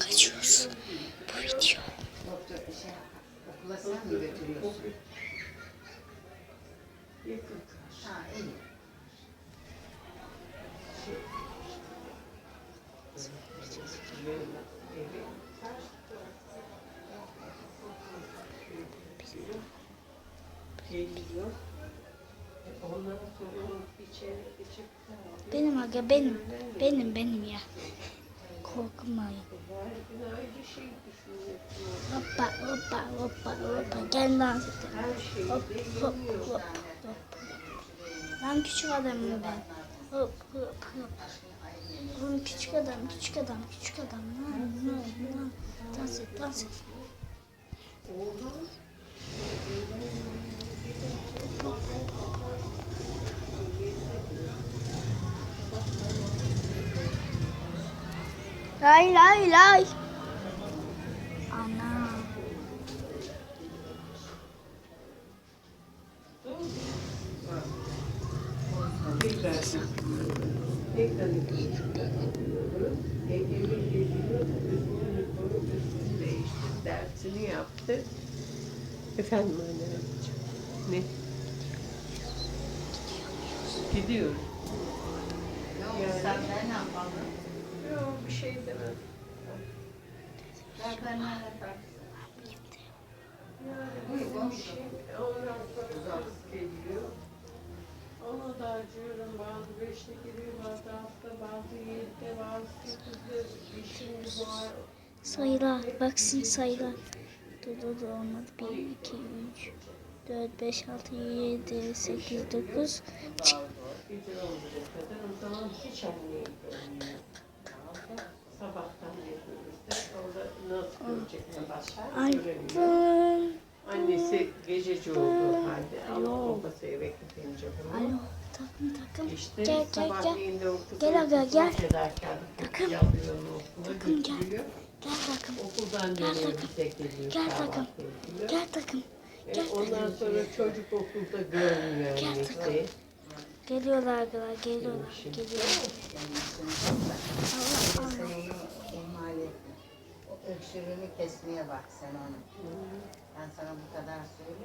kaçıyoruz. Bu video. Benim aga benim. Benim benim ya. Korkmayın. Hoppa hoppa hoppa hoppa. Gel dans edelim. Hop hop hop hop. Ben küçük adamım ben. Hop hop hop. Oğlum küçük adam, küçük adam, küçük adam. Lan, lan, lan. Dans et, dans et. Lay lay lay. Ana. Dersini yaptı. Efendim anne. Ne? Gidiyor. Ne oldu sen ben ne yapalım? Bir şey demem. Yani bir şey, ondan sonra geliyor. Ona da acıyorum. Bazı beşte geliyor, bazı hafta, bazı yedide, bazı sekizde. İşim var. Sayılar. Baksın sayılar. Dur dur dur olmadı. 1, 2, 3, 4, 5, 6, 7, 8, 9. Bazı gece olacak kadar o zaman hiç anneyi görmüyor. Sabahtan yapıyoruz. Orada nasıl görecek sabahtan göremiyor. Aldım. Annesi gececi olduğu halde ama babası eve gidince bunu. Alo. Takım takım. İşte Gel gel gel. sabahleyin de o kızın Gel aga, uykusunu gel. fedakarlık Takım. okula Takım, gel. götürüyor. Gel takım. Okuldan Gel dönüyor takım. bize geliyor Gel takım. Gel takım. E, Gel ondan sonra çocuk okulda görmüyor Gel annesi. takım. Geliyorlar arkadaşlar. Geliyorlar. Şimdi. Geliyorlar. Allah Sen Allah. öksürüğünü kesmeye bak sen onu. Ben sana bu kadar söyleyeyim.